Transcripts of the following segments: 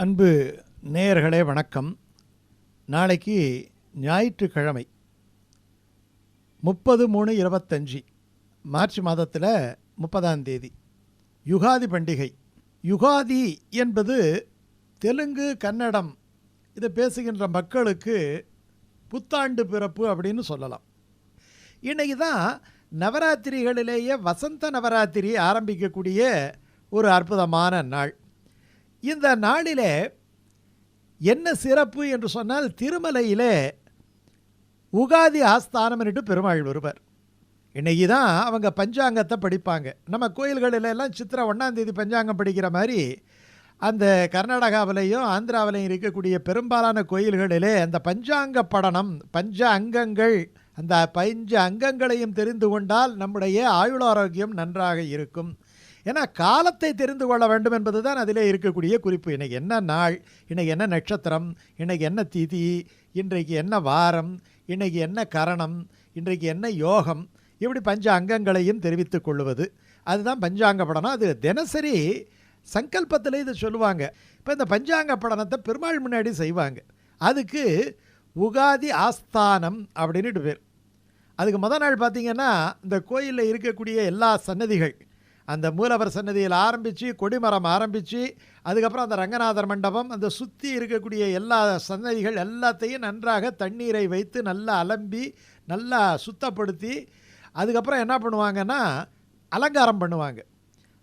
அன்பு நேயர்களே வணக்கம். நாளைக்கு ஞாயிற்றுக்கிழமை முப்பது மூணு இருபத்தஞ்சி மார்ச் மாதத்தில் முப்பதாம் தேதி யுகாதி பண்டிகை. யுகாதி என்பது தெலுங்கு கன்னடம் இதை பேசுகின்ற மக்களுக்கு புத்தாண்டு பிறப்பு அப்படின்னு சொல்லலாம். இன்றைக்கு தான் நவராத்திரிகளிலேயே வசந்த நவராத்திரி ஆரம்பிக்கக்கூடிய ஒரு அற்புதமான நாள். இந்த நாளிலே என்ன சிறப்பு என்று சொன்னால் திருமலையிலே உகாதி ஆஸ்தானம் என்று பெருமாள் வருவர் இன்றைக்கி தான் அவங்க பஞ்சாங்கத்தை படிப்பாங்க. நம்ம கோயில்களிலெல்லாம் சித்திரை ஒன்றாம்தேதி பஞ்சாங்கம் படிக்கிற மாதிரி அந்த கர்நாடகாவிலையும் ஆந்திராவிலையும் இருக்கக்கூடிய பெரும்பாலான கோயில்களிலே அந்த பஞ்சாங்க படனம் பஞ்ச அங்கங்கள் அந்த பஞ்ச அங்கங்களையும் தெரிந்து கொண்டால் நம்முடைய ஆயுள் ஆரோக்கியம் நன்றாக இருக்கும். ஏன்னா காலத்தை தெரிந்து கொள்ள வேண்டும் என்பது தான் அதிலே இருக்கக்கூடிய குறிப்பு. இன்றைக்கி என்ன நாள்? இன்றைக்கி என்ன நட்சத்திரம்? இன்றைக்கி என்ன திதி? இன்றைக்கு என்ன வாரம்? இன்றைக்கி என்ன கரணம்? இன்றைக்கு என்ன யோகம்? இப்படி பஞ்ச அங்கங்களையும் தெரிவித்துக் கொள்வது. அதுதான் பஞ்சாங்க படனம். அது தினசரி சங்கல்பத்தில் இதை சொல்லுவாங்க. இப்போ இந்த பஞ்சாங்க படனத்தை பெருமாள் முன்னாடி செய்வாங்க. அதுக்கு உகாதி ஆஸ்தானம் அப்படின்னுட்டு பேர். அதுக்கு முத நாள் பார்த்தீங்கன்னா இந்த கோயிலில் இருக்கக்கூடிய எல்லா சன்னதிகள் அந்த மூலவர் சன்னதியில் ஆரம்பித்து கொடிமரம் ஆரம்பித்து அதுக்கப்புறம் அந்த ரங்கநாதர் மண்டபம் அந்த சுற்றி இருக்கக்கூடிய எல்லா சன்னதிகள் எல்லாத்தையும் நன்றாக தண்ணீரை வைத்து நல்லா அலம்பி நல்லா சுத்தப்படுத்தி அதுக்கப்புறம் என்ன பண்ணுவாங்கன்னா அலங்காரம் பண்ணுவாங்க.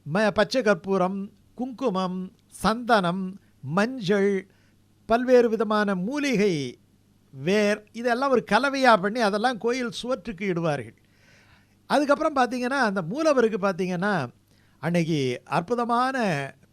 ம பச்சை கற்பூரம் குங்குமம் சந்தனம் மஞ்சள் பல்வேறு விதமான மூலிகை வேர் இதெல்லாம் ஒரு கலவையாக பண்ணி அதெல்லாம் கோயில் சுவற்றுக்கு இடுவார்கள். அதுக்கப்புறம் பார்த்தீங்கன்னா அந்த மூலவருக்கு பார்த்தீங்கன்னா அன்னைக்கு அற்புதமான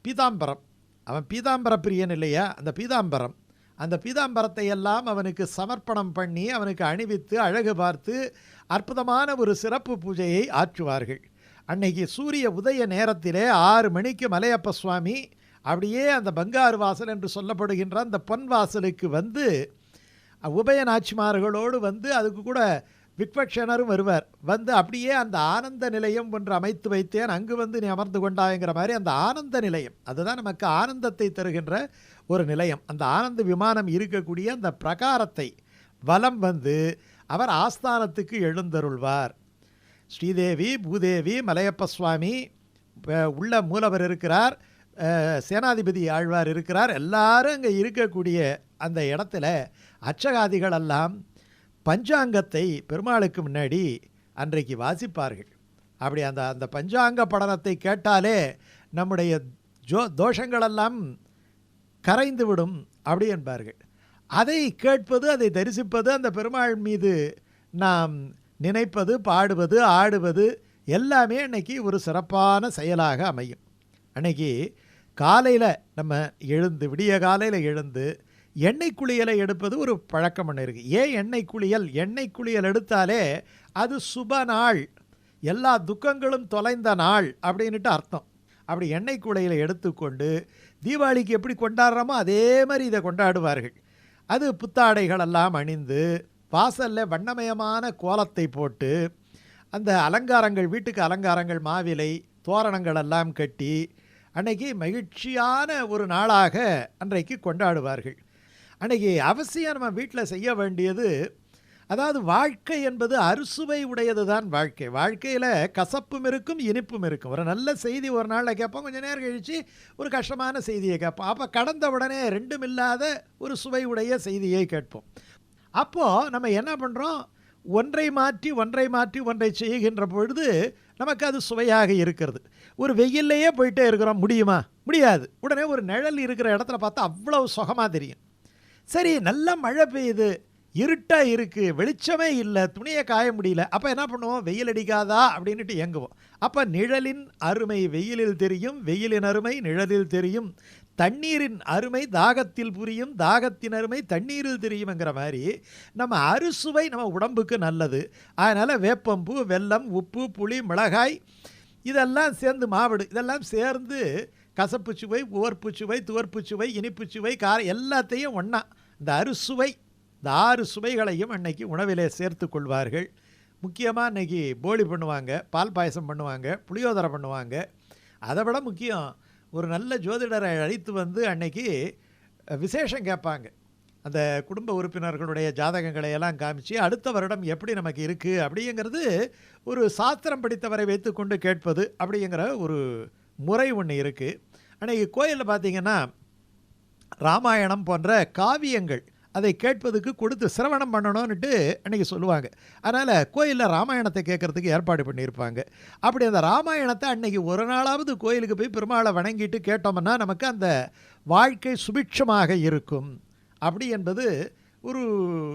பீதாம்பரம். அவன் பீதாம்பர பிரியன் இல்லையா? அந்த பீதாம்பரம். அந்த பீதாம்பரத்தை எல்லாம் அவனுக்கு சமர்ப்பணம் பண்ணி அவனுக்கு அணிவித்து அழகு பார்த்து அற்புதமான ஒரு சிறப்பு பூஜையை ஆற்றுவார்கள். அன்னைக்கு சூரிய உதய நேரத்திலே ஆறு மணிக்கு மலையப்ப சுவாமி அப்படியே அந்த பங்காரு வாசல் என்று சொல்லப்படுகின்ற அந்த பொன் வாசலுக்கு வந்து உபயநாச்சிமார்களோடு வந்து அதுக்கு கூட விக்வக்ஷனரும் வருவார். வந்து அப்படியே அந்த ஆனந்த நிலையம் ஒன்று அமைத்து வைத்தேன். அங்கு வந்து நீ அமர்ந்து கொண்டாய்ங்கிற மாதிரி அந்த ஆனந்த நிலையம். அதுதான் நமக்கு ஆனந்தத்தை தருகின்ற ஒரு நிலையம். அந்த ஆனந்த விமானம் இருக்கக்கூடிய அந்த பிரகாரத்தை வலம் வந்து அவர் ஆஸ்தானத்துக்கு எழுந்தருள்வார். ஸ்ரீதேவி பூதேவி மலையப்ப சுவாமி உள்ள மூலவர் இருக்கிறார். சேனாதிபதி ஆழ்வார் இருக்கிறார். எல்லாரும் அங்கே இருக்கக்கூடிய அந்த இடத்துல அச்சகாதிகளெல்லாம் பஞ்சாங்கத்தை பெருமாளுக்கு முன்னாடி அன்றைக்கு வாசிப்பார்கள். அப்படி அந்த அந்த பஞ்சாங்க படனத்தை கேட்டாலே நம்முடைய ஜோ தோஷங்களெல்லாம் கரைந்து விடும் அப்படி என்பார்கள். அதை கேட்பது அதை தரிசிப்பது அந்த பெருமாள் மீது நாம் நினைப்பது பாடுவது ஆடுவது எல்லாமே அன்னைக்கு ஒரு சிறப்பான செயலாக அமையும். அன்னைக்கு காலையில் நம்ம எழுந்து விடிய காலையில் எழுந்து எண்ணெய் குளியலை எடுப்பது ஒரு பழக்கம் ஒன்று இருக்குது ஏன் எண்ணெய் குளியல்? எண்ணெய் குளியல் எடுத்தாலே அது சுப நாள். எல்லா துக்கங்களும் தொலைந்த நாள் அப்படின்ட்டு அர்த்தம். அப்படி எண்ணெய் குளியலை எடுத்துக்கொண்டு தீபாவளிக்கு எப்படி கொண்டாடுறோமோ அதே மாதிரி இதை கொண்டாடுவார்கள். அது புத்தாடைகளெல்லாம் அணிந்து வாசலில் வண்ணமயமான கோலத்தை போட்டு அந்த அலங்காரங்கள் வீட்டுக்கு அலங்காரங்கள் மாவிலை தோரணங்கள் எல்லாம் கட்டி அன்னைக்கு மகிழ்ச்சியான ஒரு நாளாக அன்றைக்கு கொண்டாடுவார்கள். அன்றைக்கி அவசியம் நம்ம வீட்டில் செய்ய வேண்டியது அதாவது வாழ்க்கை என்பது அறுசுவை உடையது தான் வாழ்க்கை. வாழ்க்கையில் கசப்பும் இருக்கும் இனிப்பும் இருக்கும். ஒரு நல்ல செய்தி ஒரு நாளில் கேட்போம் கொஞ்சம் நேரம் கழித்து ஒரு கஷ்டமான செய்தியை கேட்போம். அப்போ கடந்த உடனே ரெண்டும் இல்லாத ஒரு சுவை உடைய செய்தியை கேட்போம். அப்போது நம்ம என்ன பண்ணுறோம் ஒன்றை மாற்றி ஒன்றை மாற்றி ஒன்றை செய்கின்ற பொழுது நமக்கு அது சுவையாக இருக்கிறது. ஒரு வெயில்லையே போயிட்டே இருக்கிறோம் முடியுமா? முடியாது. உடனே ஒரு நிழல் இருக்கிற இடத்துல பார்த்தா அவ்வளோ சுகமாக தெரியும். சரி நல்ல மழை பெய்யுது இருட்டாக இருக்குது வெளிச்சமே இல்லை துணியை காய முடியல அப்போ என்ன பண்ணுவோம்? வெயில் அடிக்காதா? அப்படின்ட்டு இயங்குவோம். அப்போ நிழலின் அருமை வெயிலில் தெரியும் வெயிலின் அருமை நிழலில் தெரியும் தண்ணீரின் அருமை தாகத்தில் புரியும் தாகத்தின் அருமை தண்ணீரில் தெரியுங்கிற மாதிரி நம்ம அறுசுவை நம்ம உடம்புக்கு நல்லது. அதனால் வேப்பம்பூ வெல்லம் உப்பு புளி மிளகாய் இதெல்லாம் சேர்ந்து மாவடு இதெல்லாம் சேர்ந்து கசப்பு சுவை உவர்ப்பு சுவை துவர்ப்பு சுவை இனிப்பு சுவை கார எல்லாத்தையும் ஒன்றா இந்த அறுசுவை இந்த ஆறு சுவைகளையும் அன்னைக்கு உணவிலே சேர்த்து கொள்வார்கள். முக்கியமாக அன்றைக்கி போலி பண்ணுவாங்க பால் பாயசம் பண்ணுவாங்க புளியோதரை பண்ணுவாங்க. அதை விட முக்கியம் ஒரு நல்ல ஜோதிடரை அழைத்து வந்து அன்னைக்கு விசேஷம் கேட்பாங்க. அந்த குடும்ப உறுப்பினர்களுடைய ஜாதகங்களை எல்லாம் காமிச்சு அடுத்த வருடம் எப்படி நமக்கு இருக்குது அப்படிங்கிறது ஒரு சாஸ்திரம் படித்தவரை வைத்துக்கொண்டு கேட்பது அப்படிங்கிற ஒரு முறை ஒன்று இருக்குது அன்றைக்கி கோயிலில் பார்த்தீங்கன்னா ராமாயணம் போன்ற காவியங்கள் அதை கேட்பதுக்கு கொடுத்து சிரவணம் பண்ணணும்னுட்டு அன்றைக்கி சொல்லுவாங்க. அதனால் கோயிலில் ராமாயணத்தை கேட்குறதுக்கு ஏற்பாடு பண்ணியிருப்பாங்க. அப்படி அந்த ராமாயணத்தை அன்னைக்கு ஒரு நாளாவது கோயிலுக்கு போய் பெருமாளை வணங்கிட்டு கேட்டோம்னா நமக்கு அந்த வாழ்க்கை சுபிட்சமாக இருக்கும். அப்படி என்பது ஒரு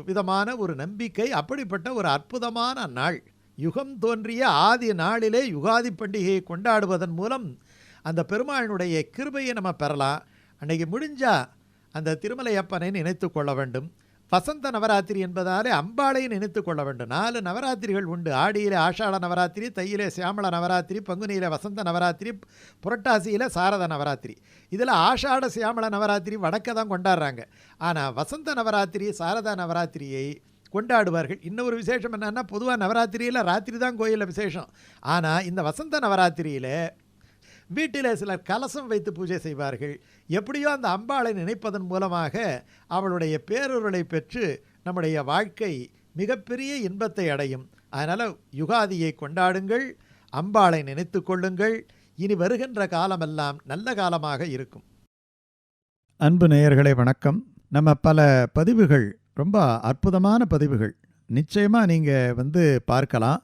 விதமான ஒரு நம்பிக்கை அப்படிப்பட்ட ஒரு அற்புதமான நாள். யுகம் தோன்றிய ஆதி நாளிலே யுகாதி பண்டிகையை கொண்டாடுவதன் மூலம் அந்த பெருமாளினுடைய கிருபையை நம்ம பெறலாம். அன்னைக்கு முடிஞ்சால் அந்த திருமலையப்பனை நினைத்து கொள்ள வேண்டும். வசந்த நவராத்திரி என்பதாலே அம்பாளை நினைத்து கொள்ள வேண்டும். நாலு நவராத்திரிகள் உண்டு. ஆடியிலே ஆஷாட நவராத்திரி தையிலே சியாமள நவராத்திரி பங்குனியிலே வசந்த நவராத்திரி புரட்டாசியில் சாரத நவராத்திரி. இதில் ஆஷாட சியாமள நவராத்திரி வடக்க தான் கொண்டாடுறாங்க. ஆனால் வசந்த நவராத்திரி சாரதா நவராத்திரியை கொண்டாடுவார்கள். இன்னொரு விசேஷம் என்னென்னா பொதுவாக நவராத்திரியில் ராத்திரி தான் கோயிலில் விசேஷம். ஆனால் இந்த வசந்த நவராத்திரியில் வீட்டில் சிலர் கலசம் வைத்து பூஜை செய்வார்கள். எப்படியோ அந்த அம்பாளை நினைப்பதன் மூலமாக அவளுடைய பேரொருளை பெற்று நம்முடைய வாழ்க்கை மிகப்பெரிய இன்பத்தை அடையும். அதனால் யுகாதியை கொண்டாடுங்கள் அம்பாளை நினைத்து கொள்ளுங்கள். இனி வருகின்ற காலமெல்லாம் நல்ல காலமாக இருக்கும். அன்பு நேயர்களே வணக்கம். நம்ம பல பதிவுகள் ரொம்ப அற்புதமான பதிவுகள். நிச்சயமாக நீங்கள் வந்து பார்க்கலாம்.